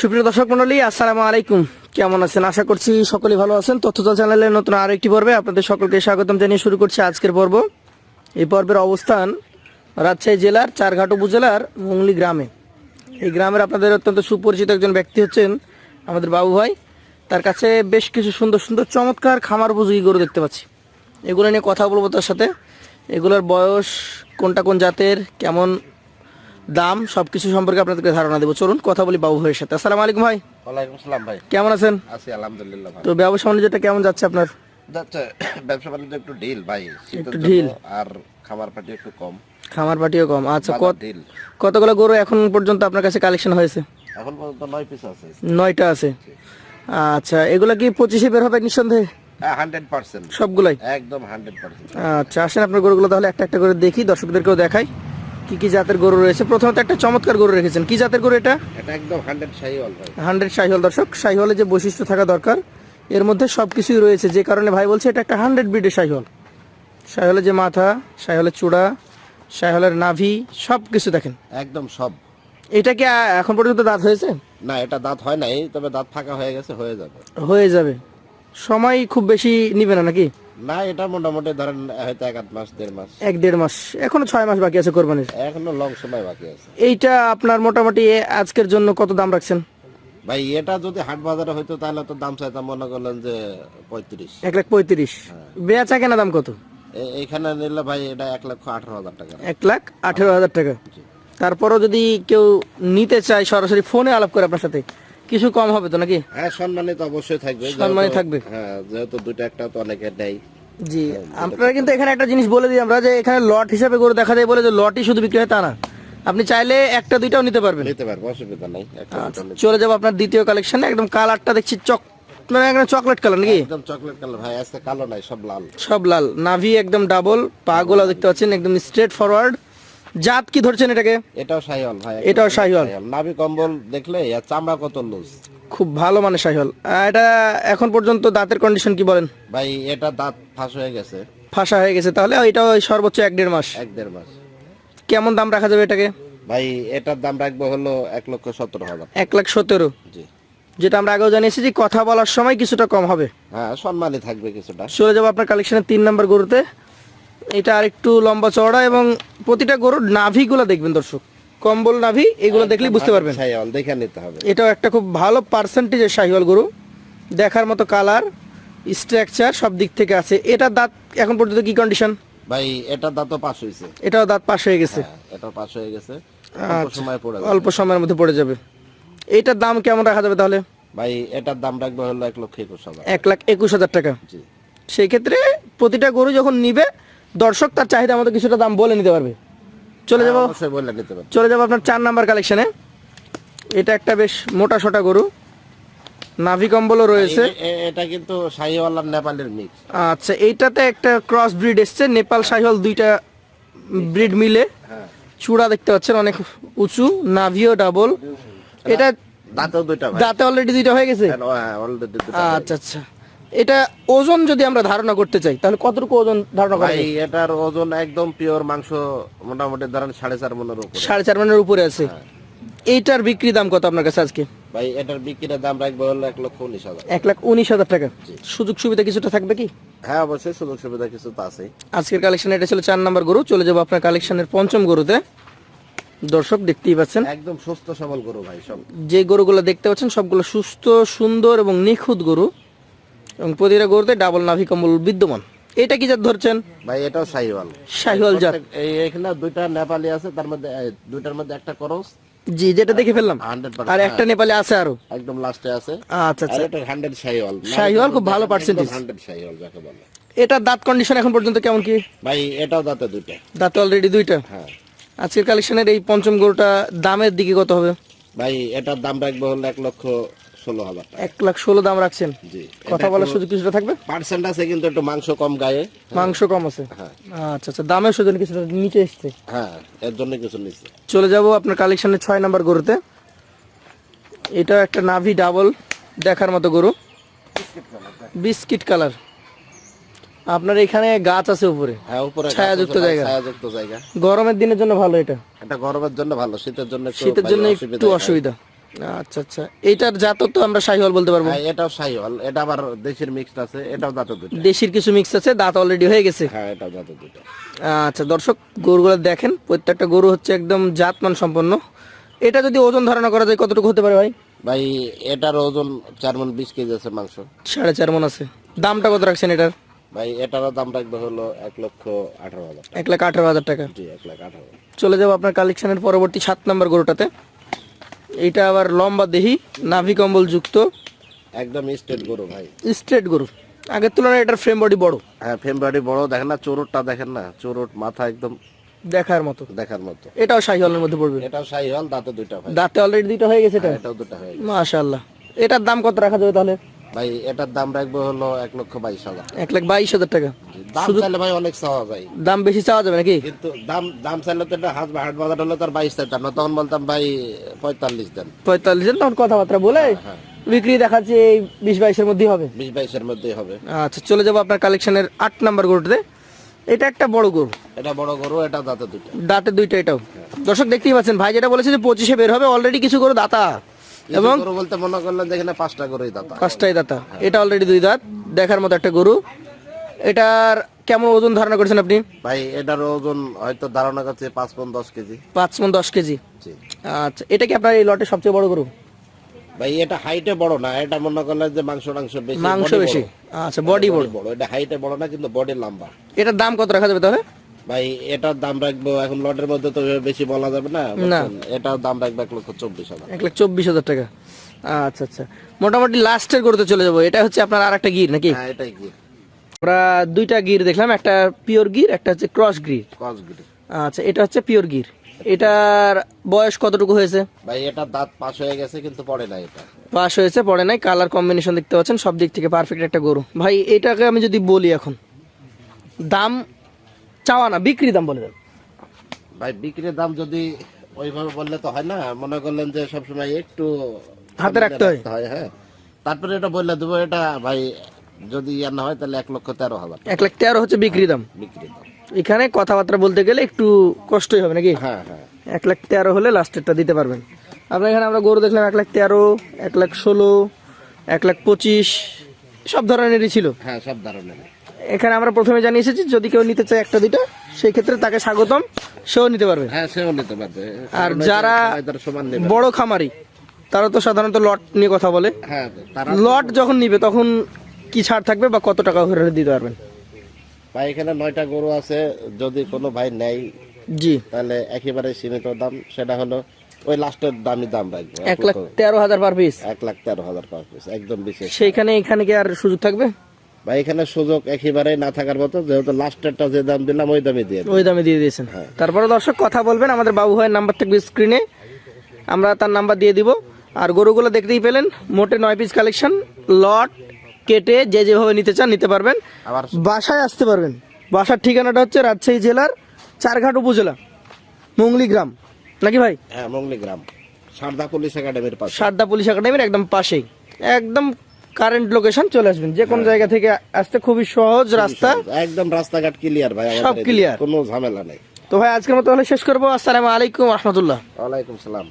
সুপ্রিয় দর্শক মন্ডলী আসসালামু আলাইকুম। কেমন আছেন? আশা করছি সকলেই ভালো আছেন। তথ্যদল চ্যানেলের নতুন আরও একটি পর্বে আপনাদের সকলকে স্বাগতম জানিয়ে শুরু করছি আজকের পর্ব। এই পর্বের অবস্থান রাজশাহী জেলার চারঘাট উপজেলার মুংলি গ্রামে। এই গ্রামের আপনাদের অত্যন্ত সুপরিচিত একজন ব্যক্তি হচ্ছেন আমাদের বাবু ভাই। তার কাছে বেশ কিছু সুন্দর সুন্দর, চমৎকার খামার উপযোগী গরু দেখতে পাচ্ছি। এগুলো নিয়ে কথা বলব তার সাথে। এগুলোর বয়স কোনটা, কোন জাতের, কেমন দাম সবকিছু সম্পর্কে আপনাদেরকে ধারণা দেবো। চলুন কথা বলি বাবু ভাইয়ের সাথে। আসসালামু আলাইকুম ভাই। ওয়ালাইকুম সালাম ভাই। কেমন আছেন? আছি আলহামদুলিল্লাহ ভাই তো ব্যবসা বাণিজ্যটা কেমন যাচ্ছে আপনার? যাচ্ছে ব্যবসা বাণিজ্য একটু ঢিল ভাই একটু ঢিল। আর খাবার পাটি একটু কম। খামার পাটিও কম। আচ্ছা কত কতগুলো গরু এখন পর্যন্ত আপনার কাছে কালেকশন হয়েছে? এখন পর্যন্ত নয় পিস আছে। নয়টা আছে। আচ্ছা এগুলো কি পঁচিশে বের হবে নিঃসন্দেহে? পার্সেন্ট সবগুলাই? একদম হান্ড্রেড পার্সেন্ট আচ্ছা আসেন আপনার গরুগুলো তাহলে একটা একটা করে দেখি দর্শকদেরকেও দেখাই। কি কি জাতের গরু রয়েছে? প্রথমত একটা চমৎকার গরু রেখেছেন। কি জাতের গরু এটা? এটা একদম হান্ড্রেড শাহিওয়াল ভাই। হান্ড্রেড শাহিওয়াল দর্শক। শাহিওয়ালের যে বৈশিষ্ট্য থাকা দরকার এর মধ্যে সব কিছুই রয়েছে। যে কারণে ভাই বলছে এটা একটা হান্ড্রেড ব্রিডের শাহিওয়াল। শাহিওয়ালের যে মাথা শাহিওয়ালের চূড়া শাহিওয়ালের নাভি সব কিছু দেখেন। একদম সব। এটা কি এখন পর্যন্ত দাঁত হয়েছে? না এটা দাঁত হয় নাই তবে দাঁত ফাঁকা হয়ে গেছে হয়ে যাবে। হয়ে যাবে। সময় খুব বেশি নিবে না নাকি? না এটা মোটামুটি ধরেন হয়তো এক আধ মাস দেড় মাস। এক দেড় মাস। এখনও ছয় মাস বাকি আছে কোরবানির? এখনও লং সময় বাকি আছে। এইটা আপনার মোটামুটি আজকের জন্য কত দাম রাখছেন? ভাই এটা যদি হাট বাজারে হইতো তাহলে তো দাম চাইতাম মনে করলেন যে পঁয়ত্রিশ। এক লাখ পঁয়ত্রিশ। বেচা কেনা দাম কত? এ- এইখানে নিলে ভাই এটা এক লক্ষ আঠারো হাজার টাকা। এক লাখ আঠেরো হাজার টাকা। তারপরও যদি কেউ নিতে চায় সরাসরি ফোনে আলাপ করে আপনার সাথে কিছু কম হবে তো নাকি? হ্যাঁ সম্মানিত অবশ্যই থাকবে সম্মানিত থাকবে। হ্যাঁ যেহেতু দুইটা একটা তো অনেকে নেই। জি আপনারা কিন্তু এখানে একটা জিনিস বলে দিই আমরা যে এখানে লট হিসাবে গরু দেখা যায় বলে যে লটই শুধু বিক্রি হয় তা না। আপনি চাইলে একটা দুইটাও নিতে পারবেন। নিতে পারব অসুবিধা নাই একটা চলে যাব আপনার দ্বিতীয় কালেকশনে একদম কালারটা দেখছি চক মানে একদম চকলেট কালার নাকি? একদম চকলেট কালার ভাই আজকে কালো নাই সব লাল। সব লাল নাভি একদম ডাবল পা গোলা দেখতে পাচ্ছেন একদম স্ট্রেট ফরওয়ার্ড জাত কি ধরছেন এটাকে? এটাও শাহিওয়াল ভাই। এটাও শাহিওয়াল। নাভি কম্বল দেখলে আর চামড়া কত লুজ খুব ভালো মানে শাহিওয়াল। আহ, এটা এখন পর্যন্ত দাঁতের কন্ডিশন কি বলেন? ভাই এটা দাঁত ফাঁস হয়ে গেছে। ফাঁসা হয়ে গেছে। তাহলে এটা সর্বোচ্চ এক দেড় মাস। এক দেড় মাস। কেমন দাম রাখা যাবে এটাকে? ভাই এটার দাম রাখব হলো এক লক্ষ সতেরো হাজার। এক লাখ সতেরো? জি। যেটা আমরা আগেও জানিয়েছি যে কথা বলার সময় কিছুটা কম হবে। হ্যাঁ সম্মানে থাকবে কিছুটা। চলে যাব আপনার কালেকশনের তিন নাম্বার গরুতে। এটা আর একটু লম্বা চওড়া এবং প্রতিটা গরুর নাভিগুলো দেখবেন দর্শক। কম্বল নাভি এগুলো দেখলেই বুঝতে পারবেন। শাহিওয়াল দেখে নিতে হবে। এটাও একটা খুব ভালো পার্সেন্টেজের শাহিওয়াল গরু। দেখার মতো কালার স্ট্রাকচার সব দিক থেকে আছে। এটা দাঁত এখন পর্যন্ত কি কন্ডিশন ভাই এটার দাঁতও পাস হয়েছে এটাও দাঁত পাশ হয়ে গেছে। হ্যাঁ এটাও পাস হয়ে গেছে। অল্প আচ্ছা। সময় পড়ে যাবে। অল্প সময়ের মধ্যে পড়ে যাবে। এটার দাম কেমন রাখা যাবে তাহলে? ভাই এটার দাম রাখব হলো এক লক্ষ একুশ হাজার। এক লাখ একুশ হাজার টাকা। জি। সেই ক্ষেত্রে প্রতিটা গরু যখন নিবে দর্শক তার চাহিদা মতো কিছুটা দাম বলে নিতে পারবে। চলে যাব হ্যাঁ, পারবে। চলে যাব আপনার চার নাম্বার কালেকশনে এটা একটা বেশ মোটা সোটা গরু। নাভি কম্বলও রয়েছে। এটা কিন্তু শাহিওয়াল আর নেপালের মিক্স আচ্ছা এইটাতে একটা ক্রস ব্রিড এসছে। নেপাল শাহিওয়াল দুইটা ব্রিড মিলে। হ্যাঁ। চূড়া দেখতে পাচ্ছেন অনেক উঁচু। নাভিও ডাবল এটা দাঁতেও দুইটা দাঁতে অলরেডি দুইটা হয়ে গেছে? হ্যাঁ, আচ্ছা আচ্ছা। এটা ওজন যদি আমরা ধারণা করতে চাই তাহলে কতটুকু ওজন ধারণা করা যায়? এটার ওজন একদম পিওর মাংস মোটামুটি ধরেন সাড়ে চার মনের উপরে। সাড়ে চার মানের উপরে আছে। হ্যাঁ। এইটার বিক্রি দাম কত আপনার কাছে আজকে? ভাই এটার বিক্রির দাম রাখব হলো এক লক্ষ উনিশ হাজার। এক লাখ উনিশ হাজার টাকা। সুযোগ সুবিধা কিছুটা থাকবে কি? হ্যাঁ অবশ্যই সুযোগ সুবিধা কিছু তো আছে আজকের কালেকশন এটা ছিল চার নাম্বার গরু। চলে যাব আপনার কালেকশনের পঞ্চম গরুতে। দর্শক দেখতেই পাচ্ছেন। একদম সুস্থ সবল গরু ভাই সব। যে গরুগুলো দেখতে পাচ্ছেন সবগুলো সুস্থ সুন্দর এবং নিখুঁত গরু। এবং প্রতিটা গরুতে ডাবল নাভি কম্বল বিদ্যমান। এটা কি জাত ধরছেন? ভাই এটাও শাহিওয়াল। শাহিওয়াল জাত। এই এখানে দুইটা নেপালি আছে তার মধ্যে দুইটার মধ্যে একটা করস। জি যেটা দেখে ফেললাম। আর একটা নেপালে আছে আরও। একদম লাস্টে আছে। আচ্ছা আচ্ছা। এটা হান্ড্রেড শাহিওয়াল। শাহিওয়াল খুব ভালো percentage। হান্ড্রেড শাহিওয়াল যাকে বলে। এটার দাঁত কন্ডিশন এখন পর্যন্ত কেমন কি? ভাই এটাও দাঁতে দুইটা। দাঁত অলরেডি দুইটা? হ্যাঁ। আজকের কালেকশনের এই পঞ্চম গরুটা দামের দিকে কত হবে? ভাই এটার দাম রাখব হলো এক লক্ষ ষোলো হাজার টাকা। এক লাখ ষোলো দাম রাখছেন? জি। কথা বলার সুযোগ কিছুটা থাকবে? পার্সেন্ট আছে কিন্তু একটু মাংস কম গায়ে। মাংস কম আছে? হ্যাঁ। আচ্ছা আচ্ছা দামের সুযোগ কিছুটা নিচে এসছে। হ্যাঁ এর জন্য কিছু নিচ্ছে। চলে যাব আপনার কালেকশনের ছয় নাম্বার গরুতে। এটা একটা নাভি ডাবল দেখার মতো গরু। Biscuit colour. আপনার এখানে গাছ আছে উপরে। হ্যাঁ উপরে ছায়াযুক্ত জায়গা। ছায়াযুক্ত জায়গা। গরমের দিনের জন্য ভালো এটা। এটা গরমের জন্য ভালো শীতের জন্য শীতের জন্য একটু অসুবিধা। আচ্ছা আচ্ছা। এইটার জাতক তো আমরা শাহিওয়াল বলতে পারব। হ্যাঁ এটাও সাইহল এটা আবার দেশের মিক্সড আছে এটাও দাঁত দুটো দেশির কিছু মিক্স আছে দাঁত অলরেডি হয়ে গেছে। হ্যাঁ এটাও দাঁত দুটো আচ্ছা দর্শক গরুগুলো দেখেন প্রত্যেকটা গরু হচ্ছে একদম জাতমান সম্পন্ন। এটা যদি ওজন ধারণা করা যায় কতটুকু হতে পারে ভাই? ভাই এটার ওজন চার মন বিশ কেজি আছে মাংস। সাড়ে চার মন আছে। দামটা কত রাখছেন এটার? ভাই এটারও দাম রাখবে হলো এক লক্ষ আঠারো হাজার এক লাখ আঠারো হাজার টাকা। জি এক লাখ আঠারো চলে যাব আপনার কালেকশনের পরবর্তী সাত নম্বর গরুটাতে। এইটা আবার লম্বা দেহি নাভি কম্বল যুক্ত। একদম স্ট্রেট গরু ভাই। স্ট্রেট গরু। আগের তুলনায় এটার ফ্রেম বডি বড়। হ্যাঁ ফ্রেম বডি বড় দেখেন না চোরটটা দেখেন না চোরট মাথা একদম দেখার মতো। দেখার মতো। এটাও শাহিওয়ালের মধ্যে পড়বে। এটাও সাইহল দাঁতে দুইটা ভাই দাঁতে অলরেডি দুইটা হয়ে গেছে এটা? এটাও দুটা হয়ে গেছে। মাশাআল্লাহ। এটার দাম কত রাখা যাবে তাহলে? ভাই এটার দাম রাখব হলো এক লক্ষ বাইশ হাজার। এক লাখ বাইশ হাজার টাকা। দাম চাইলে ভাই অনেক চাওয়া যায়। দাম বেশি চাওয়া যাবে নাকি? কিন্তু দাম দাম চাইলে তো এটা হাট হাট বাজার হলে তার বাইশ চাইতাম না। তখন বলতাম ভাই পঁয়তাল্লিশ দেন। পঁয়তাল্লিশ জন তখন কথাবার্তা বলে হ্যাঁ। বিক্রি দেখাচ্ছে এই বিশ বাইশের মধ্যেই হবে। বিশ বাইশের মধ্যেই হবে। আচ্ছা চলে যাব আপনার কালেকশনের আট নাম্বার গরুটাতে। এটা একটা বড় গরু। এটা বড় গরু এটা দাঁতে দুটো দাঁতে দুইটা এটাও। দর্শক দেখতেই পাচ্ছেন ভাই যেটা বলেছে যে পঁচিশে বের হবে অলরেডি কিছু গরু দাতা। এবং বলতে মনে করলেন যেখানে পাঁচটা গরুই দাঁতা। পাঁচটাই দাতা। এটা অলরেডি দুই দাঁত দেখার মতো একটা গরু। এটার কেমন ওজন ধারণা করেছেন আপনি? ভাই এটার ওজন হয়তো ধারণা করছে পাঁচ পন দশ কেজি। পাঁচ মন দশ কেজি। আচ্ছা এটা কি আপনার এই লটের সবচেয়ে বড় গরু? ভাই এটা হাইটে বড় না এটা মনে করলেন যে মাংস টাংস বেশি মাংস বেশি। আচ্ছা বডি বড়। বড় এটা হাইটে বড় না কিন্তু বডি লম্বা। এটার দাম কত রাখা যাবে তাহলে? ভাই এটার দাম রাখব এখন লটের মধ্যে তো বেশি বলা যাবে না না। এটার দাম রাখব এক লক্ষ চব্বিশ হাজার। এক লাখ চব্বিশ হাজার টাকা। আচ্ছা আচ্ছা। মোটামুটি লাস্টের গরুতে চলে যাব এটা হচ্ছে আপনার আর একটা গির নাকি? হ্যাঁ এটাই কি আমরা দুইটা গির দেখলাম একটা পিওর গির একটা হচ্ছে ক্রস গির। ক্রস গির। আচ্ছা এটা হচ্ছে পিওর গির। এটার বয়স কতটুকু হয়েছে? ভাই এটার দাঁত পাশ হয়ে গেছে কিন্তু পড়ে না এটা। পাস হয়েছে পড়ে নাই কালার কম্বিনেশন দেখতে পাচ্ছেন সব দিক থেকে পারফেক্ট একটা গরু। ভাই এটাকে আমি যদি বলি এখন দাম চাওয়া না বিক্রি দাম বলে দেন। ভাই বিক্রির দাম যদি ওইভাবে বললে তো হয় না মনে করলেন যে সবসময় একটু হাতে রাখতে হয়। হয় তারপরে এটা বললে দেবো এটা ভাই যদি ইয়ে না হয় তাহলে এক লক্ষ তেরো হাজার এক লাখ তেরো হচ্ছে বিক্রি দাম। বিক্রি দাম। এখানে কথাবার্তা বলতে গেলে একটু কষ্টই হবে নাকি? হ্যাঁ হ্যাঁ। এক লাখ তেরো হলে লাস্টেরটা দিতে পারবেন। আপনার এখানে আমরা গরু দেখলাম এক লাখ তেরো এক লাখ ষোলো এক লাখ পঁচিশ সব ধরনেরই ছিল। হ্যাঁ সব ধরনের এখানে আমরা প্রথমে জানিয়ে এসেছি যদি কেউ নিতে চায় একটা দুইটা সেই ক্ষেত্রে তাকে স্বাগতম সেও নিতে পারবে। হ্যাঁ সেও নিতে পারবে। আর যারা বড় খামারি তারা তো সাধারণত লট নিয়ে কথা বলে। হ্যাঁ লট যখন নিবে তখন কি ছাড় থাকবে বা কত টাকা করে দিতে পারবেন? ভাই এখানে নয়টা গরু আছে যদি কোনো ভাই নেয় জি। তাহলে একেবারে সীমিত দাম। সেটা হলো ওই লাস্টের দামি দাম রাখব এক লাখ তেরো হাজার পার পিস এক লাখ তেরো হাজার পার পিস একদম বিশেষ। সেইখানে এখানে কি আর সুযোগ থাকবে? ভাই এখানে সুযোগ একেবারে না থাকার মতো যেহেতু লাস্টেরটা যে দাম দিলাম ওই দামে দিয়ে ওই দামে দিয়ে দিয়েছেন। তারপরে দর্শক কথা বলবেন আমাদের বাবু ভাইয়ের নাম্বার থাকবে স্ক্রিনে আমরা তার নাম্বার দিয়ে দিব। আর গরুগুলো দেখতেই পেলেন মোটে নয় পিস কালেকশন লট কেটে যে যেভাবে নিতে চান নিতে পারবেন। আবার বাসায় আসতে পারবেন। বাসার ঠিকানাটা হচ্ছে রাজশাহী জেলার চারঘাট উপজেলা মঙ্গলি গ্রাম নাকি ভাই? হ্যাঁ মঙ্গলি গ্রাম সারদা পুলিশ একাডেমির পাশে। সারদা পুলিশ একাডেমির একদম পাশেই। একদম কারেন্ট লোকেশন চলে আসবেন। যে কোনো জায়গা থেকে আসতে খুবই সহজ রাস্তা। একদম রাস্তাঘাট ক্লিয়ার ভাই সব ক্লিয়ার কোনো ঝামেলা নেই। তো ভাই আজকের মতো হলে শেষ করব। আসসালামু আলাইকুম রহমতুল্লাহ। ওয়ালাইকুম সালাম।